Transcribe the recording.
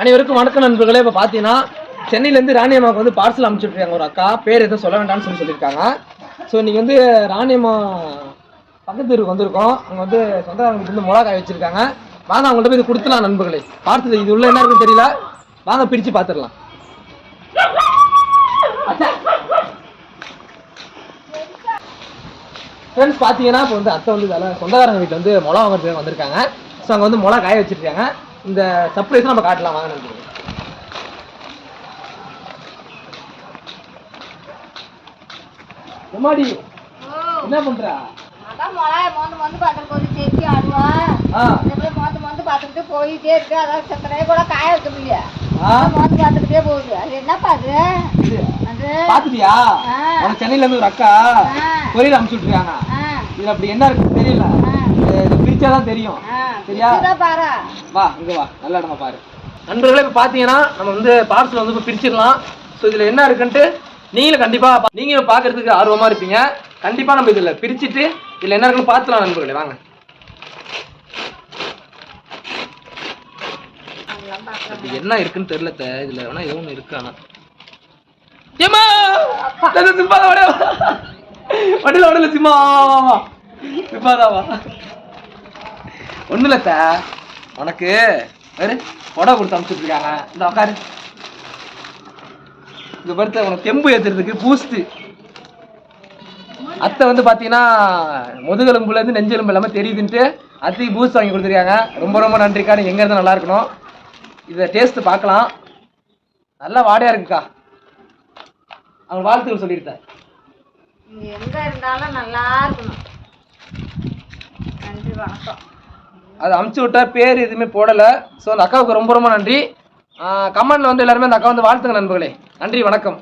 அனைவருக்கும் வணக்கம் நண்பர்களே. இப்போ பார்த்தீங்கன்னா சென்னையிலேருந்து ராணியம்மாவுக்கு வந்து பார்சல் அனுப்பிச்சுட்ருக்காங்க ஒரு அக்கா. பேர் எதுவும் சொல்ல வேண்டாம்னு சொல்லி சொல்லியிருக்காங்க. ஸோ இன்னைக்கு வந்து ராணியம்மா பக்கத்து ஊருக்கு வந்திருக்கோம். அங்கே வந்து சொந்தக்காரங்களுக்கு வந்து மிளகாய் காய வாங்க அவங்கள்ட்ட போய் இது கொடுத்துலாம் நண்பர்களே. பார்த்து இது உள்ள என்ன இருக்குன்னு தெரியல. வாங்க பிரித்து பார்த்துடலாம் ஃப்ரெண்ட்ஸ் பார்த்தீங்கன்னா இப்போ வந்து அத்தை வந்து வேலை சொந்தக்காரங்க வீட்டில் வந்து மிளகா வாங்குறதுக்கு வந்திருக்காங்க. ஸோ அங்கே வந்து மிளகா காய இந்த சர்ப்ரைஸ் நம்ம காட்டலாம். வாங்க நண்பர்களே. எம்மாடி? என்ன பண்ற? போயிட்டே இருக்கு. அதான் செத்தனையே கூட காய வைக்க முடியல. மோந்து பார்த்துக்கிட்டே போகுது. அது இது. அது பாத்துட்டியா சென்னையில இருந்து ஒரு அக்கா. கொரியர் அனுப்பிச்சு விட்டுருக்காங்க. இதுல அப்படி என்ன இருக்குன்னு தெரியல. இது- இது பிரிச்சாதான் தெரியும். சரியா? வா இங்க வா. நல்ல இடமா பாரு. நண்பர்களே இப்போ பார்த்தீங்கன்னா நம்ம வந்து பார்சல் வந்து இப்போ பிரிச்சிடலாம். ஸோ இதில் என்ன இருக்குன்ட்டு நீங்களும் கண்டிப்பாக நீங்களும் பார்க்கறதுக்கு ஆர்வமாக இருப்பீங்க. கண்டிப்பாக நம்ம இதில் பிரிச்சுட்டு இதில் என்ன இருக்குன்னு பார்த்துலாம் நண்பர்களே. வாங்க. இது என்ன இருக்குன்னு தெரியல த. இதில் வேணா ஏதோ ஒன்று இருக்கு ஆனால் ஏமா சிம்பாதா வட வண்டியில் வடல சிம்மா ஒன்றும் இல்லை உனக்கு வேறு புடவை கொடுத்து அனுப்பிச்சுட்ருக்காங்க இந்த உட்காரு இந்த பருத்த உனக்கு தெம்பு ஏற்றுறதுக்கு பூஸ்ட்டு அத்தை வந்து பார்த்தீங்கன்னா முதுகெலும்புலேருந்து நெஞ்செலும்பு எல்லாமே தெரியுதுன்ட்டு அத்தைக்கு பூஸ்ட் வாங்கி கொடுத்துருக்காங்க. ரொம்ப ரொம்ப நன்றிக்கா. நீங்கள் எங்கே இருந்தால் நல்லா இருக்கணும். இதை டேஸ்ட்டு பார்க்கலாம். நல்லா வாடையாக இருக்குக்கா. அவங்க வாழ்த்துக்கள் சொல்லியிருந்தேன் நீங்க எங்கே இருந்தாலும் நல்லா இருக்கணும். நன்றி வணக்கம். அது அமுச்சு விட்டா பேர் எதுவுமே போடலை. ஸோ அந்த அக்காவுக்கு ரொம்ப ரொம்ப நன்றி. கமெண்ட்ல வந்து எல்லாருமே அந்த அக்கா வந்து வாழ்த்துங்க நண்பர்களே. நன்றி வணக்கம்.